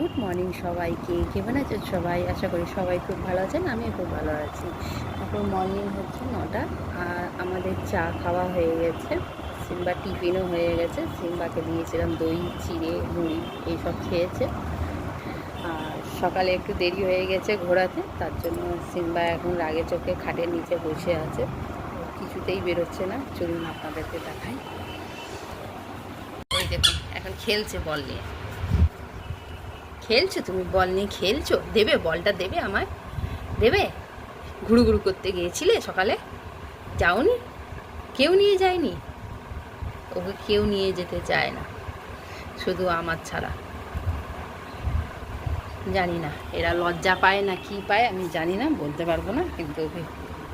Good morning সবাইকে। কেমন আছেন সবাই? আশা করি সবাই খুব ভালো আছেন আমি খুব ভালো আছি। এখন মর্নিং হচ্ছে নটা, আর আমাদের চা খাওয়া হয়ে গেছে। সিম্বা টিফিনও হয়ে গেছে। সিম্বাকে দিয়েছিলাম দই, চিড়ে, মুড়ি, এইসব খেয়েছে। আর সকালে একটু দেরি হয়ে গেছে ঘোরাতে, তার জন্য সিম্বা এখন রাগে চোখে খাটের নিচে বসে আছে। কিছুতেই বেরোচ্ছে না। চলুন আপনাদেরকে দেখাই। দেখুন, এখন খেলছে বল নিয়ে। খেলছো? তুমি বল নিয়ে খেলছো? দেবে? বলটা দেবে আমায়? দেবে? ঘুরু ঘুরু করতে গিয়েছিলে সকালে? যাওনি? কেউ নিয়ে যায়নি? ওকে কেউ নিয়ে যেতে চায় না। শুধু আমার ছাড়া। জানি না, এরা লজ্জা পায় না কি পায় আমি জানি না, বলতে পারব না, কিন্তু ওকে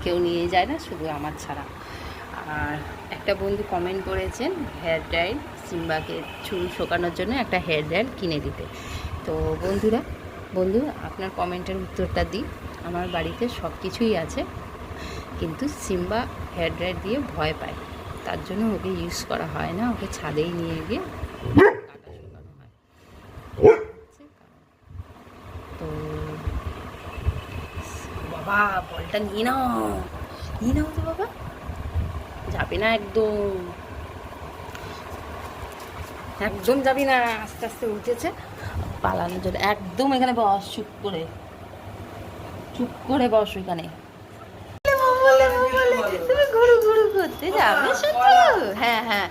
কেউ নিয়ে যায় না, শুধু আমার ছাড়া। আর একটা বন্ধু কমেন্ট করেছেন হেয়ার ড্রায়ার সিম্বাকে চুল শোকানোর জন্য একটা হেয়ার ড্রায়ার কিনে দিতে। তো বন্ধুরা, বন্ধু, আপনার কমেন্টের উত্তরটা দিই আমার বাড়িতে সব কিছুই আছে, কিন্তু সিম্বা হেয়ার ড্রায়ার দিয়ে ভয় পায়। তার জন্য ওকে ইউজ করা হয় না, ওকে ছাদেই নিয়ে গিয়ে তো বাবা, বলটা নিয়ে নাও। নিয়ে নাও তো বাবা। যাবে না একদম। একদম যাবি না, আস্তে আস্তে উঠেছে। পালানোর জন্য। একদম এখানে বস চুপ করে। চুপ করে বস এখানে ঘুরু ঘুরু করতে যাবে হ্যাঁ হ্যাঁ।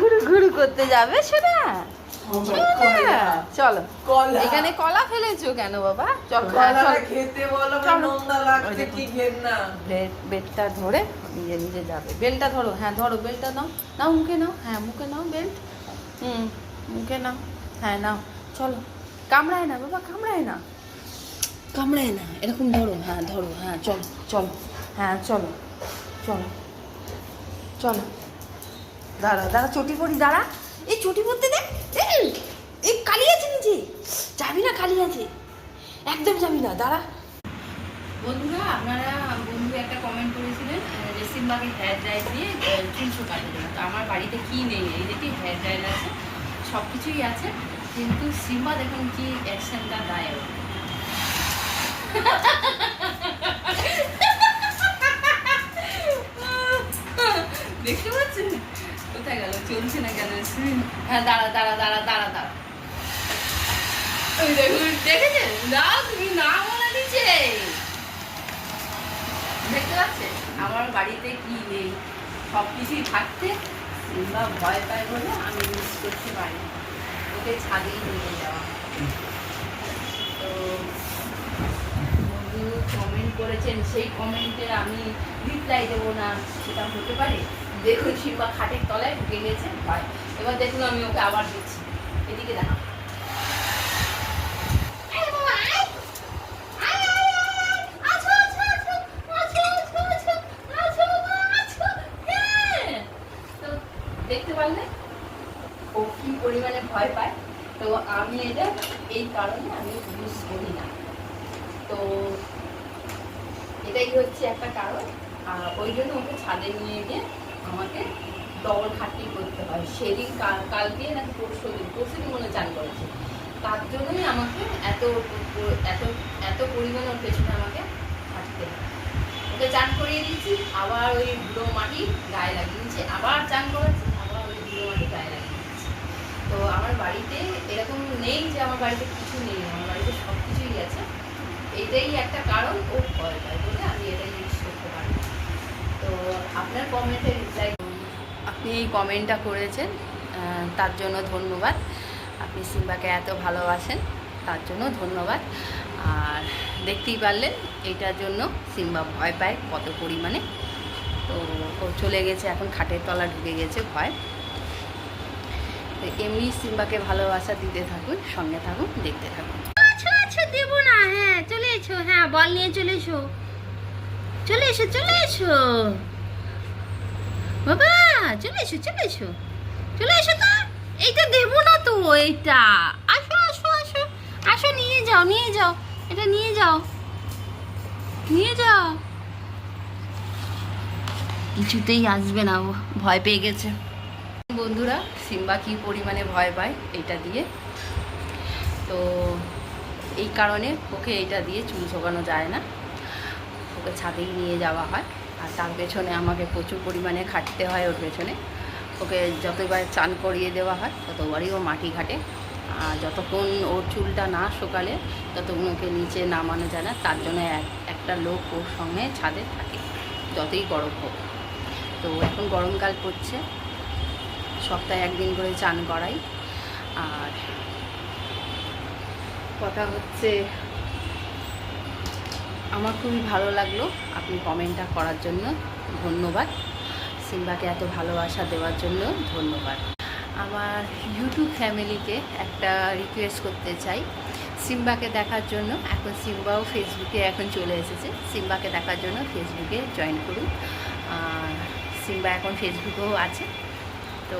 ঘুরু ঘুরু করতে যাবে শোনা শোনা, চলো। কলা। এখানে কলা ফেলেছো কেন বাবা? চলো হ্যাঁ, চলো। খেতে বলো চলো। নোংরা ওই লাগছে দেখুন। কি ঘেন না বে- বেলটা ধরে নিজে নিজে যাবে। বেলটা ধরো হ্যাঁ ধরো বেলটা নাও। নাও মুখে নাও। হ্যাঁ মুখে নাও বেল্ট। হুম মুখে নাও। হ্যাঁ নাও। চলো। কামড়ায় না বাবা কামড়ায় না। কামড়ায় না এরকম ধরো হ্যাঁ ধরো হ্যাঁ চলো চলো। হ্যাঁ চলো চলো চলো। দাঁড়া দাঁড়া চটি পড়ি দাঁড়া। এই চটি পড়তে দে এই, কালি আছে নিচে। যাবি না কালি আছে। একদম যাবি না দাঁড়া। বন্ধুরা আপনারা বন্ধু একটা কমেন্ট করেছিলেন রেসিমবাগে হেয়ার ড্রায়ার দিয়ে চুল শুকানোর তো আমার বাড়িতে কি নেই? এই দেখি হেয়ার ড্রায়ার আছে। সব কিছুই আছে, কিন্তু সিম্বা দেখুন কি অ্যাকশনটা দেয় দেখতে পাচ্ছেন? কোথায় গেল? চলছে না কেন হ্যাঁ দাঁড়া দাঁড়া দাঁড়া দাঁড়া দাঁড়া। দেখুন, দেখেছেন? না, তুমি না বলে দিচ্ছে দেখতে পাচ্ছেন? আমার বাড়িতে কি নেই? সব কিছুই থাকতে সিম্বা ভয় পায় বলে আমি মিস করতে পারি ওকে ছাদেই নিয়ে যাওয়া। তো বন্ধু কমেন্ট করেছেন, সেই কমেন্টের আমি রিপ্লাই দেবো না, সেটা হতে পারে। দেখুন সিম্বা খাটের তলায় ঢুকে গেছে, ভয়। এবার দেখুন আমি ওকে আবার দিচ্ছি। এদিকে দেখা তো দেখতে পারলে ও কি পরিমাণে ভয় পায়। তো আমি এটা, এই কারণে আমি ইউজ করি না। তো এটাই হচ্ছে একটা কারণ। আর ওই জন্য ওকে ছাদে নিয়ে গিয়ে আমাকে ডবল খাটনি করতে হয়। সেদিন কাল কালকে নাকি পরশু দিন পরশু দিন মনে চান করেছে। তার জন্যই আমাকে এত এত এত পরিমাণে ওর পেছনে আমাকে হাঁটতে হয়। ওকে চান করিয়ে দিচ্ছি আবার ওই বুড়ো মাটি গায়ে লাগিয়ে দিচ্ছি আবার চান করাচ্ছি আবার ওই বুড়ো মাটি গায়ে লাগিয়ে দিচ্ছি তো আমার বাড়িতে এরকম নেই যে আমার বাড়িতে কিছু নেই, আমার বাড়িতে সব কিছুই আছে। এটাই একটা কারণ, ও ভয় পায় বলে আমি এটা ইউজ করতে পারি। তো আপনার কমেন্টে রিপ্লাই আপনি এই কমেন্টটা করেছেন তার জন্য ধন্যবাদ। আপনি সিম্বাকে এত ভালোবাসেন, তার জন্য ধন্যবাদ। আর দেখতেই পারলেন এইটার জন্য সিম্বা ভয় পায় কত পরিমাণে। তো ও চলে গেছে, এখন খাটের তলা ঢুকে গেছে ভয়। এমনি সিম্বাকে ভালোবাসা দিতে থাকুন, সঙ্গে থাকুন, দেখতে থাকুন। না হ্যাঁ চলে এসো হ্যাঁ বল নিয়ে চলে এসো। চলে এসো চলে এসো। বাবা, চলে এসো চলে এসো। চলে এসো তো। দেবো না তো আসো আসো আসো। আসো, নিয়ে যাও নিয়ে যাও। এটা নিয়ে যাও। নিয়ে যাও। কিছুতেই আসবে না ভয় পেয়ে গেছে। বন্ধুরা, সিম্বা কী পরিমাণে ভয় পায় এটা দিয়ে? তো এই কারণে ওকে এটা দিয়ে চুল শোকানো যায় না। ওকে ছাদেই নিয়ে যাওয়া হয়। আর তার পেছনে আমাকে প্রচুর পরিমাণে খাটতে হয় ওর পেছনে। ওকে যতবার চান করিয়ে দেওয়া হয়, ততবারই ও মাটি ঘাটে। আর যতক্ষণ ওর চুলটা না শোকালে, ততক্ষণ ওকে নিচে নামানো যায় না। তার জন্য এক, একটা লোক ওর সঙ্গে ছাদে থাকে, যতই গরম হোক। তো এখন গরমকাল পড়ছে। সপ্তাহে একদিন করে চান করাই। আর কথা হচ্ছে, আমার খুবই ভালো লাগল আপনি কমেন্টটা করার জন্য। ধন্যবাদ। সিম্বাকে এত ভালোবাসা দেওয়ার জন্য ধন্যবাদ। আমার ইউটিউব ফ্যামিলিকে একটা রিকোয়েস্ট করতে চাই। সিম্বাকে দেখার জন্য এখন সিম্বাও ফেসবুকে এখন চলে এসেছে। সিম্বাকে দেখার জন্য ফেসবুকে জয়েন করুন। আর সিম্বা এখন ফেসবুকেও আছে। তো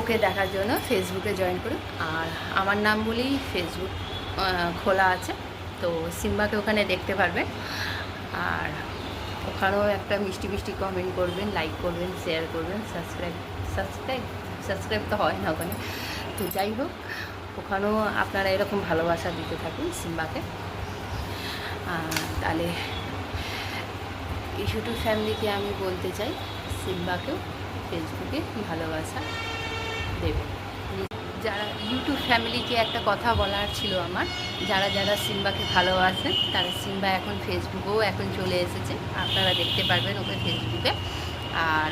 ওকে দেখার জন্য ফেসবুকে জয়েন করুন। আর আমার নাম বলেই ফেসবুক খোলা আছে, তো সিম্বাকে ওখানে দেখতে পারবেন। আর ওখানেও একটা মিষ্টি মিষ্টি কমেন্ট করবেন লাইক করবেন শেয়ার করবেন সাবস্ক্রাইব সাবস্ক্রাইব সাবস্ক্রাইব তো হয় না ওখানে। তো যাই হোক, ওখানেও আপনারা এরকম ভালোবাসা দিতে থাকুন সিম্বাকে। তাহলে ইস্যুটু ফ্যামিলিকে আমি বলতে চাই, সিম্বাকেও। ফেসবুকে ভালোবাসা দেবে? যারা ইউটিউব ফ্যামিলিকে একটা কথা বলার ছিল আমার, যারা যারা সিম্বাকে ভালোবাসেন তারা সিম্বা এখন ফেসবুকেও এখন চলে এসেছে। আপনারা দেখতে পারবেন ওকে ফেসবুকে। আর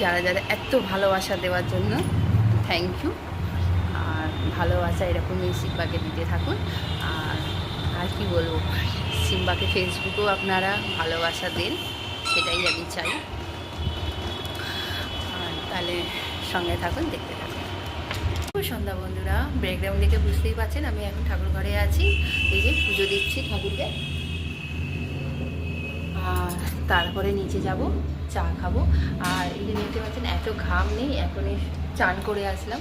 যারা যারা এত ভালোবাসা দেওয়ার জন্য থ্যাংক ইউ আর ভালোবাসা এরকমই সিম্বাকে দিতে থাকুন। আর আর কি বলব? সিম্বাকে ফেসবুকেও আপনারা ভালোবাসা দেন, সেটাই আমি চাই। তাহলে সঙ্গে থাকুন, দেখতে থাকুন। সন্ধ্যা বন্ধুরা ব্যাকগ্রাউন্ড দেখে বুঝতেই পারছেন আমি এখন ঠাকুর ঘরে আছি। এই যে পুজো দিচ্ছি ঠাকুরকে। আর তারপরে নিচে যাব, চা খাব। আর এই যে দেখতে পাচ্ছেন, এত ঘাম নেই, এখনই চান করে আসলাম।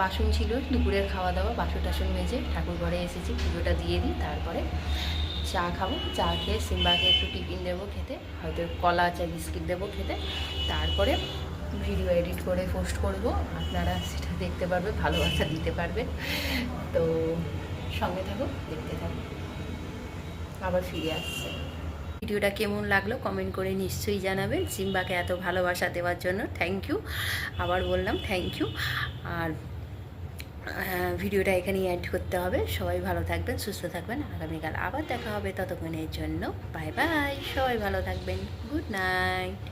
বাসন ছিল, দুপুরের খাওয়া দাওয়া বাসন টাসন মেজে ঠাকুর ঘরে এসেছি, পুজোটা দিয়ে দিই, তারপরে চা খাব। চা খেয়ে সিম্বাকে একটু টিফিন দেবো খেতে, হয়তো কলা চা বিস্কিট দেবো খেতে। তারপরে ভিডিও এডিট করে পোস্ট করব। আপনারা সেটা দেখতে পারবে, ভালোবাসা দিতে পারবে। তো সঙ্গে থাকো দেখতে থাকো আবার ফিরে আসছে। ভিডিওটা কেমন লাগল কমেন্ট করে নিশ্চয়ই জানাবেন। সিম্বাকে এত ভালোবাসা দেওয়ার জন্য থ্যাংক ইউ আবার বললাম থ্যাংক ইউ আর ভিডিওটা এখানেই অ্যাড করতে হবে। সবাই ভালো থাকবেন, সুস্থ থাকবেন। আগামীকাল আবার দেখা হবে ততক্ষণের জন্য। বাই বাই সবাই ভালো থাকবেন। Good night